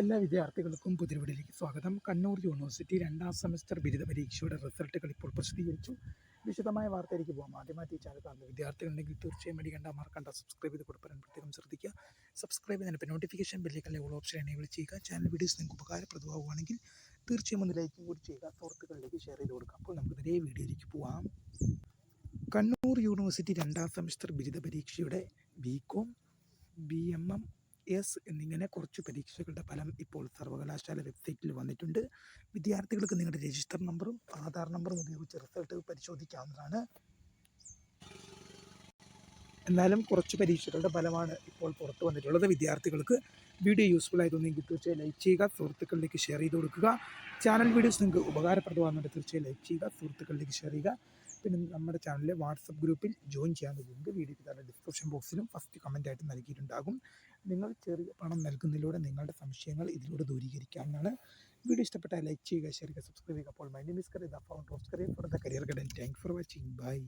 എല്ലാ വിദ്യാർത്ഥികൾക്കും പുതിരുവിടിലേക്ക് സ്വാഗതം. കണ്ണൂർ യൂണിവേഴ്സിറ്റി രണ്ടാം സെമസ്റ്റർ ബിരുദ പരീക്ഷയുടെ റിസൾട്ടുകൾ ഇപ്പോൾ പ്രസിദ്ധീകരിച്ചു. വിശദമായ വാർത്തയിലേക്ക് പോകാം ആദ്യമായിട്ട് ഈ ചാനൽ കാണുന്ന വിദ്യാർത്ഥികളുണ്ടെങ്കിൽ തീർച്ചയായും അടിക്കണ്ട മറക്കണ്ട സബ്സ്ക്രൈബ് ചെയ്ത് കൊടുക്കാൻ പ്രത്യേകം ശ്രദ്ധിക്കുക. സബ്സ്ക്രൈബ് ചെയ്യുന്നതിന് നോട്ടിഫിക്കേഷൻ ബില്ലേക്കല്ലേ ഉള്ള ഓപ്ഷൻ എനേബിൾ ചെയ്യുക. ചാനൽ വീഡിയോസ് നിങ്ങൾക്ക് ഉപകാരപ്രദമാവുകയാണെങ്കിൽ തീർച്ചയായും ഒന്ന് ലൈക്കും കൂടി ചെയ്യുക. സുഹൃത്തുക്കളിലേക്ക് ഷെയർ ചെയ്ത് കൊടുക്കുക. അപ്പോൾ നമുക്ക് നേരെ വീഡിയോയിലേക്ക് പോകാം കണ്ണൂർ യൂണിവേഴ്സിറ്റി രണ്ടാം സെമസ്റ്റർ ബിരുദ പരീക്ഷയുടെ B com B M M S എന്നിങ്ങനെ കുറച്ച് പരീക്ഷകളുടെ ഫലം ഇപ്പോൾ സർവകലാശാല വെബ്സൈറ്റിൽ വന്നിട്ടുണ്ട്. വിദ്യാർത്ഥികൾക്ക് നിങ്ങളുടെ രജിസ്റ്റർ നമ്പറും ആധാർ നമ്പറും ഉപയോഗിച്ച് റിസൾട്ട് പരിശോധിക്കാവുന്നതാണ്. എന്നാലും കുറച്ച് പരീക്ഷകളുടെ ഫലമാണ് ഇപ്പോൾ പുറത്തു വന്നിട്ടുള്ളത്. വിദ്യാർത്ഥികൾക്ക് വീഡിയോ യൂസ്ഫുൾ ആയി തോന്നിയെങ്കിൽ തീർച്ചയായും ലൈക്ക് ചെയ്യുക സുഹൃത്തുക്കളിലേക്ക് ഷെയർ ചെയ്ത് കൊടുക്കുക. ചാനൽ വീഡിയോസ് നിങ്ങൾക്ക് ഉപകാരപ്രദമാകുന്നുണ്ട്. തീർച്ചയായും ലൈക്ക് ചെയ്യുക സുഹൃത്തുക്കളിലേക്ക് ഷെയർ ചെയ്യുക. പിന്നെ നമ്മുടെ ചാനലിലെ വാട്സപ്പ് ഗ്രൂപ്പിൽ ജോയിൻ ചെയ്യാൻ ലിങ്ക് വീഡിയോയ്ക്ക് താഴെ ഡിസ്ക്രിപ്ഷൻ ബോക്സിലും ഫസ്റ്റ് കമന്റായിട്ട് നൽകിയിട്ടുണ്ടാകും. നിങ്ങൾ ചെറിയ പണം നൽകുന്നതിലൂടെ നിങ്ങളുടെ സംശയങ്ങൾ ഇതിലൂടെ ദൂരീകരിക്കാവുന്നതാണ്. വീഡിയോ ഇഷ്ടപ്പെട്ടാൽ ലൈക്ക് ചെയ്യുക ഷെയർ ചെയ്യുക സബ്സ്ക്രൈബ് ചെയ്യുക. അപ്പോൾ mind miss is career for the career guidance thank for watching bye